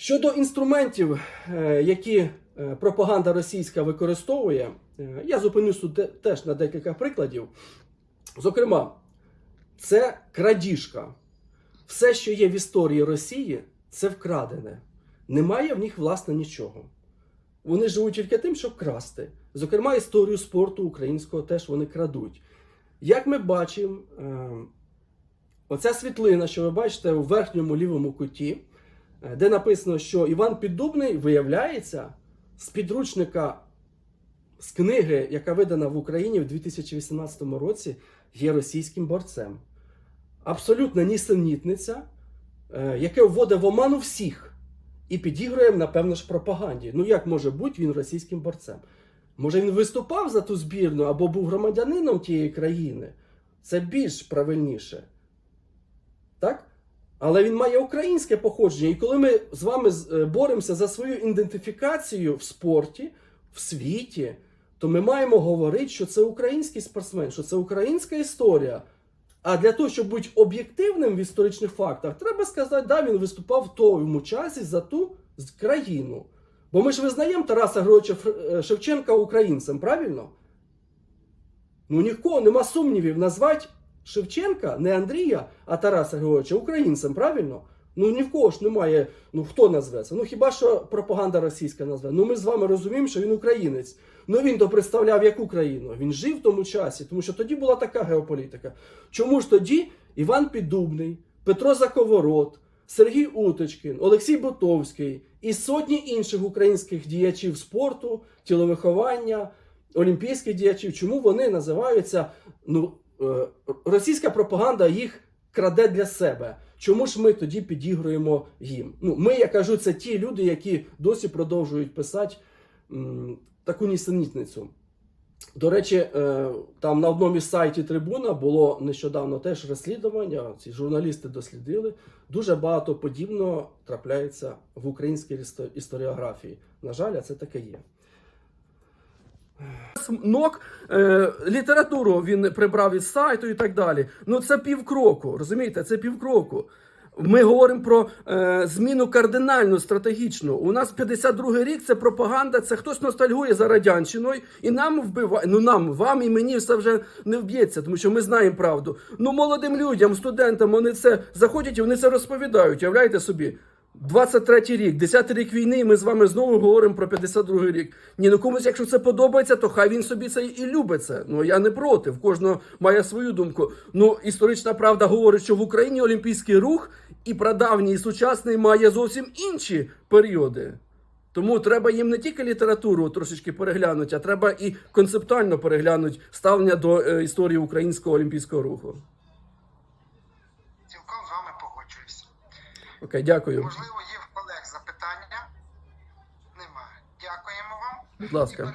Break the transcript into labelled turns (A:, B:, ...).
A: Щодо інструментів, е, які е, пропаганда російська використовує, е, я зупинюсь тут теж на декілька прикладів. Зокрема, це крадіжка. Все, що є в історії Росії, це вкрадене. Немає в них, власне, нічого. Вони живуть тільки тим, щоб красти. Зокрема, історію спорту українського теж вони крадуть. Як ми бачимо, оця світлина, що ви бачите у верхньому лівому куті, де написано, що Іван Піддубний виявляється з підручника з книги, яка видана в Україні в 2018 році, є російським борцем. Абсолютна нісенітниця, е, яке вводить в оману всіх і підігрує, напевно ж, пропаганді. Ну як може бути він російським борцем? Може він виступав за ту збірну або був громадянином тієї країни? Це більш правильніше. Але він має українське походження. І коли ми з вами е, боремося за свою ідентифікацію в спорті, в світі, то ми маємо говорити, що це український спортсмен, що це українська історія. А для того, щоб бути об'єктивним в історичних фактах, треба сказати, да, він виступав в тому часі за ту країну. Бо ми ж визнаємо Тараса Григоровича е, Шевченка українцем, правильно? Ну нікого нема сумнівів назвати Шевченка, не Андрія, а Тараса Григоровича українцем, правильно? Ну ні в кого ж немає. Ну хто назве це? Ну хіба що пропаганда російська назве? Ну ми з вами розуміємо, що він українець. Ну він то представляв яку країну? Він жив в тому часі, тому що тоді була така геополітика. Чому ж тоді Іван Піддубний, Петро Заковорот, Сергій Уточкін, Олексій Ботовський і сотні інших українських діячів спорту, тіловиховання, олімпійських діячів, чому вони називаються ну, російська пропаганда їх краде для себе. Чому ж ми тоді підігруємо їм? Ну, ми, я кажу, це ті люди, які досі продовжують писати м, таку нісенітницю. До речі, е, там на одному із сайтів Трибуна було нещодавно теж розслідування. Ці журналісти дослідили. Дуже багато подібного трапляється в українській історіографії. На жаль, а це таке є. Нок, е, літературу він прибрав із сайту і так далі. Ну це півкроку, розумієте, це півкроку. Ми говоримо про е, зміну кардинальну, стратегічну. У нас 52-й рік це пропаганда, це хтось ностальгує за радянщиною, і нам вбиває. Ну нам, вам і мені все вже не вб'ється, тому що ми знаємо правду. Ну, молодим людям, студентам, вони це заходять і вони це розповідають. Уявляєте собі. 23-й рік, 10-й рік війни, і ми з вами знову говоримо про 52-й рік. Ні, ну комусь, якщо це подобається, то хай він собі це і любить це. Ну я не проти, в кожного має свою думку. Ну, історична правда говорить, що в Україні олімпійський рух і прадавній, і сучасний має зовсім інші періоди. Тому треба їм не тільки літературу трошечки переглянути, а треба і концептуально переглянути ставлення до е, історії українського олімпійського руху.
B: Цілком з вами погоджуюся.
A: Окей, дякую.
B: Можливо, є в колег запитання? Немає. Дякуємо вам.
A: Будь ласка.